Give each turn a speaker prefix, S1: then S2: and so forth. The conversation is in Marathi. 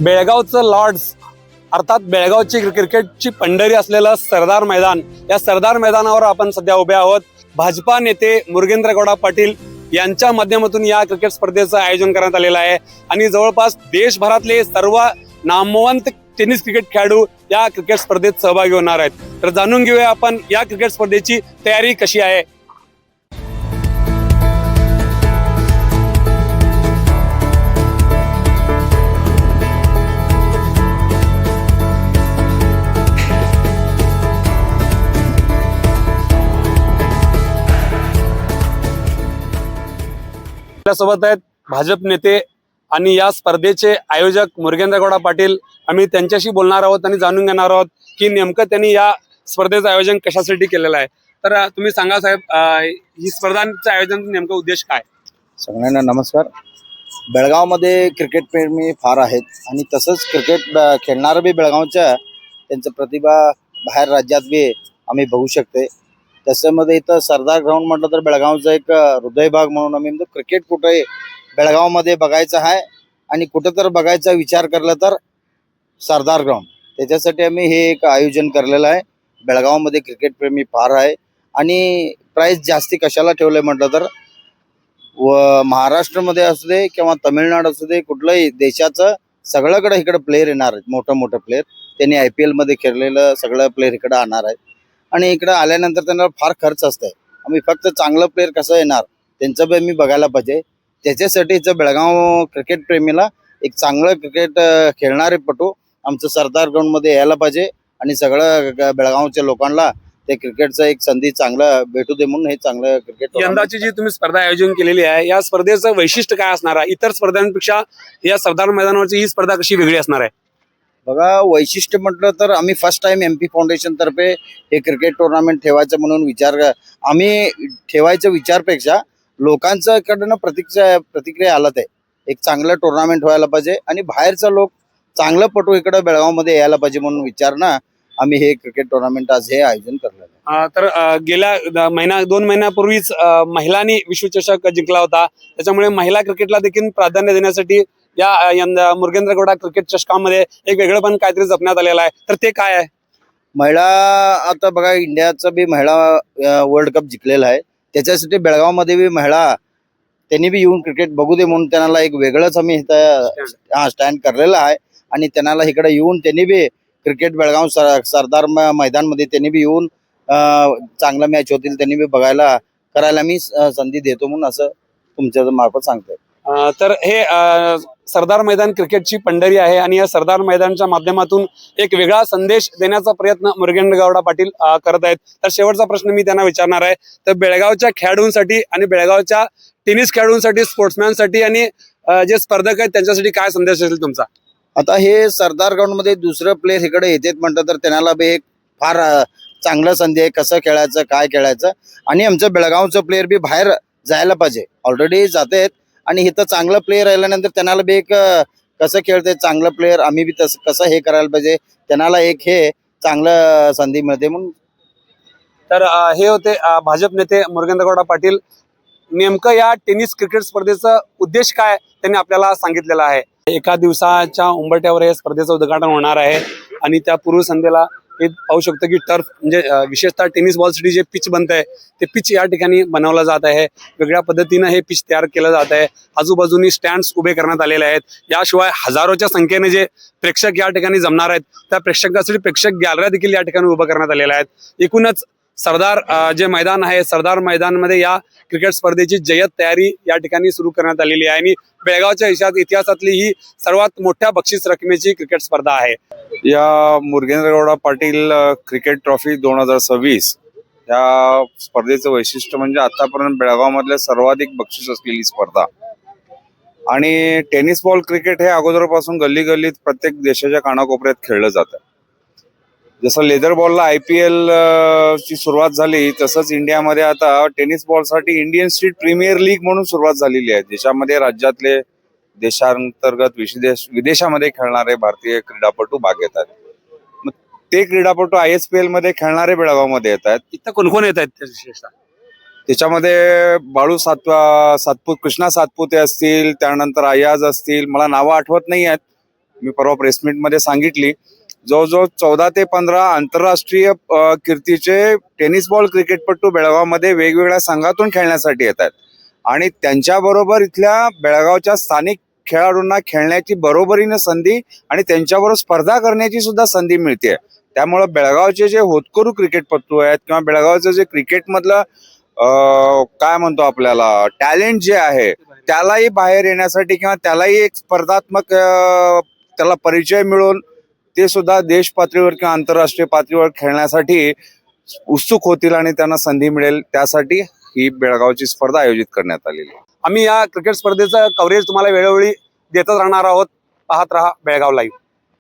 S1: बेळगावचं लॉर्ड्स अर्थात बेळगावची क्रिकेटची पंढरी असलेलं सरदार मैदान. या सरदार मैदानावर आपण सध्या उभे आहोत. भाजपा नेते मुरगेंद्र गौडा पाटील यांच्या माध्यमातून या क्रिकेट स्पर्धेचं आयोजन करण्यात आलेलं आहे. आणि जवळपास देशभरातले सर्व नामवंत टेनिस क्रिकेट खेळाडू या क्रिकेट स्पर्धेत सहभागी होणार आहेत. तर जाणून घेऊया आपण या क्रिकेट स्पर्धेची तयारी कशी आहे. आपल्यासोबत आहेत भाजप नेते आणि या स्पर्धेचे आयोजक मुरगेंद्रगौडा पाटील. आम्ही त्यांच्याशी बोलणार आहोत आणि जाणून घेणार आहोत की नेमकं त्यांनी या स्पर्धेचं आयोजन कशासाठी केलेलं आहे. तर तुम्ही सांगा साहेब ही स्पर्धांचं आयोजन नेमकं उद्देश काय?
S2: सगळ्यांना नमस्कार. बेळगावमध्ये क्रिकेट प्रेमी फार आहेत आणि तसंच क्रिकेट खेळणारं बी बेळगावच्या त्यांचं प्रतिभा बाहेर राज्यात बी आम्ही बघू शकते त्याच्यामध्ये इथं सरदार ग्राउंड म्हटलं तर बेळगावचा एक हृदय भाग म्हणून आम्ही म्हणतो. क्रिकेट कुठे बेळगावमध्ये बघायचं आहे आणि कुठं तर बघायचा विचार करला तर सरदार ग्राउंड. त्याच्यासाठी आम्ही हे एक आयोजन करलेलं आहे. बेळगावमध्ये क्रिकेट प्रेमी फार आहे. आणि प्राईस जास्ती कशाला ठेवलंय म्हटलं तर व महाराष्ट्रामध्ये असू दे किंवा तमिळनाडू असू दे कुठलंही देशाचं सगळ्याकडे इकडे प्लेयर येणार आहेत. मोठं मोठं प्लेयर त्यांनी आय पी एलमध्ये खेळलेलं सगळं प्लेयर इकडे आणणार आहेत. आणि इकडं आल्यानंतर त्यांना फार खर्च असतंय. आम्ही फक्त चांगलं प्लेअर कसं येणार त्यांचं बी मी बघायला पाहिजे. त्याच्यासाठी इथं बेळगाव क्रिकेट प्रेमीला एक चांगलं क्रिकेट खेळणारे पटू आमचं सरदार ग्राउंडमध्ये यायला पाहिजे आणि सगळं बेळगावच्या लोकांना ते क्रिकेटचं एक संधी चांगलं भेटू दे म्हणून हे चांगलं क्रिकेट
S1: यंदाची जी तुम्ही स्पर्धा आयोजन केलेली आहे या स्पर्धेचं वैशिष्ट्य काय असणार आहे? इतर स्पर्धांपेक्षा या सरदार मैदानावरची ही स्पर्धा कशी वेगळी असणार आहे?
S2: बघा वैशिष्ट्य म्हटलं तर आम्ही first time M P foundation तर्फे हे क्रिकेट टुर्नामेंट ठेवायचं म्हणून विचार आम्ही ठेवायच्या विचारपेक्षा लोकांचं प्रतिक्रिया प्रतिक्रिया आलात आहे एक चांगलं टुर्नामेंट व्हायला पाहिजे आणि बाहेरचं लोक चांगलं पटू इकडं बेळगावमध्ये यायला पाहिजे म्हणून विचार ना आम्ही हे क्रिकेट टुर्नामेंट आज हे आयोजन
S1: करणार तर गेल्या महिना दोन महिन्यापूर्वीच महिलांनी विश्वचषक जिंकला होता. त्याच्यामुळे महिला क्रिकेटला देखील प्राधान्य देण्यासाठी या यंदा मुरगेंद्रगौडा क्रिकेट चषकामध्ये एक वेगळं पण काहीतरी जपण्यात आलेलं आहे. तर ते काय आहे?
S2: महिला आता बघा इंडियाचा बी महिला वर्ल्ड कप जिंकलेला आहे. त्याच्यासाठी बेळगावमध्ये बी महिला त्यांनी बी येऊन क्रिकेट बघू दे म्हणून त्यांना एक वेगळंच आम्ही इथं हा स्टँड करलेला आहे. आणि त्यांना इकडे येऊन त्यांनी बी क्रिकेट बेळगाव सर सरदार मैदानमध्ये त्यांनी बी येऊन अं, चांगला मॅच होतील त्यांनी बी बघायला करायला मी संधी देतो म्हणून असं तुमच्या मार्फत सांगतोय.
S1: तर हे सरदार मैदान क्रिकेटची पंढरी आहे आणि या सरदार मैदानच्या माध्यमातून एक वेगळा संदेश देण्याचा प्रयत्न मुरगेंडगावडा पाटील करत आहेत. तर शेवटचा प्रश्न मी त्यांना विचारणार आहे. तर बेळगावच्या खेळाडूंसाठी आणि बेळगावच्या टेनिस खेळाडूंसाठी स्पोर्ट्समॅनसाठी आणि जे स्पर्धक आहेत त्यांच्यासाठी काय संदेश असेल तुमचा?
S2: आता हे सरदार ग्राउंडमध्ये दुसरं प्लेयर इकडे येतात म्हणतात तर त्यांना बी एक फार चांगला चांगलं संधी आहे. कसं खेळायचं काय खेळायचं? आणि आमचं बेळगावचं प्लेयर बी बाहेर जायला पाहिजे. ऑलरेडी जातात. आणि इथं चांगलं प्लेअर राहिल्यानंतर त्यांना बी एक कसं खेळते चांगलं प्लेअर आम्ही बी तसं कसं हे करायला पाहिजे त्यांना एक हे चांगलं संधी मिळते. म्हणून
S1: तर हे होते भाजप नेते मुरगेंद्रगौडा पाटील. नेमकं या टेनिस क्रिकेट स्पर्धेचा उद्देश काय त्यांनी आपल्याला सांगितलेला आहे. एका दिवसाच्या उंबरट्यावर या स्पर्धेचं उद्घाटन होणार आहे. आणि त्या पूर्वसंध्येला हे पाहू शकतो की टर्फ म्हणजे विशेषतः टेनिस बॉलसाठी जे पिच बनत आहे ते पिच या ठिकाणी बनवलं जात आहे. वेगळ्या पद्धतीनं हे पिच तयार केलं जात आहे. आजूबाजूनी स्टँड्स उभे करण्यात आलेले आहेत. याशिवाय हजारोच्या संख्येने जे प्रेक्षक या ठिकाणी जमणार आहेत त्या प्रेक्षकासाठी प्रेक्षक गॅलऱ्या देखील या ठिकाणी उभं करण्यात आलेल्या आहेत. एकूणच सरदार जे मैदान आहे सरदार मैदानमध्ये या क्रिकेट स्पर्धेची जय्यत तयारी या ठिकाणी सुरू करण्यात आलेली आहे आणि बेळगावच्या इतिहासात इतिहासातली ही सर्वात मोठ्या बक्षीस रकमेची क्रिकेट स्पर्धा आहे.
S3: या मुरगेंद्रगौडा पाटील क्रिकेट ट्रॉफी दोन हजार सव्वीस या स्पर्धेचं वैशिष्ट्य म्हणजे आतापर्यंत बेळगावमधल्या सर्वाधिक बक्षीस असलेली स्पर्धा. आणि टेनिस बॉल क्रिकेट हे अगोदरपासून गल्ली गल्लीत प्रत्येक देशाच्या कानाकोपऱ्यात खेळलं जातं. जसं लेदर बॉलला आय पी एल ची सुरुवात झाली तसंच इंडियामध्ये आता टेनिस बॉलसाठी इंडियन स्ट्रीट प्रीमियर लीग म्हणून सुरुवात झालेली आहे. ज्याच्यामध्ये राज्यातले देशांतर्गत विदेश विदेशामध्ये खेळणारे भारतीय क्रीडापटू भाग घेतात मग ते क्रीडापटू आय एस पी एलमध्ये खेळणारे बेळगावमध्ये येत आहेत.
S1: इथं कोण कोण येत आहेत विशेषतः?
S3: त्याच्यामध्ये बाळू सात सातपूत कृष्णा सातपुते असतील त्यानंतर अयाज असतील. मला नावं आठवत नाही आहेत. मी परवा प्रेसमीटमध्ये सांगितली. जवळजवळ चौदा ते पंधरा आंतरराष्ट्रीय कीर्तीचे टेनिस बॉल क्रिकेटपटू बेळगावमध्ये वेगवेगळ्या संघातून खेळण्यासाठी येतात आणि त्यांच्याबरोबर इथल्या बेळगावच्या स्थानिक खेळाडूंना खेळण्याची बरोबरीने संधी आणि त्यांच्याबरोबर स्पर्धा करण्याची सुद्धा संधी मिळते त्यामुळे बेळगावचे जे होतकरू क्रिकेटपटू आहेत किंवा बेळगावचं जे क्रिकेटमधलं काय म्हणतो आपल्याला टॅलेंट जे आहे त्यालाही बाहेर येण्यासाठी किंवा त्यालाही एक स्पर्धात्मक त्याला परिचय मिळून ते सुद्धा देश पातळीवर किंवा आंतरराष्ट्रीय पातळीवर खेळण्यासाठी उत्सुक होतील आणि त्यांना संधी मिळेल. त्यासाठी ही बेळगावची स्पर्धा आयोजित करण्यात आलेली
S1: आम्ही या क्रिकेट स्पर्धेचं कव्हरेज तुम्हाला वेळोवेळी देतच राहणार आहोत. पाहत राहा बेळगाव लाईव्ह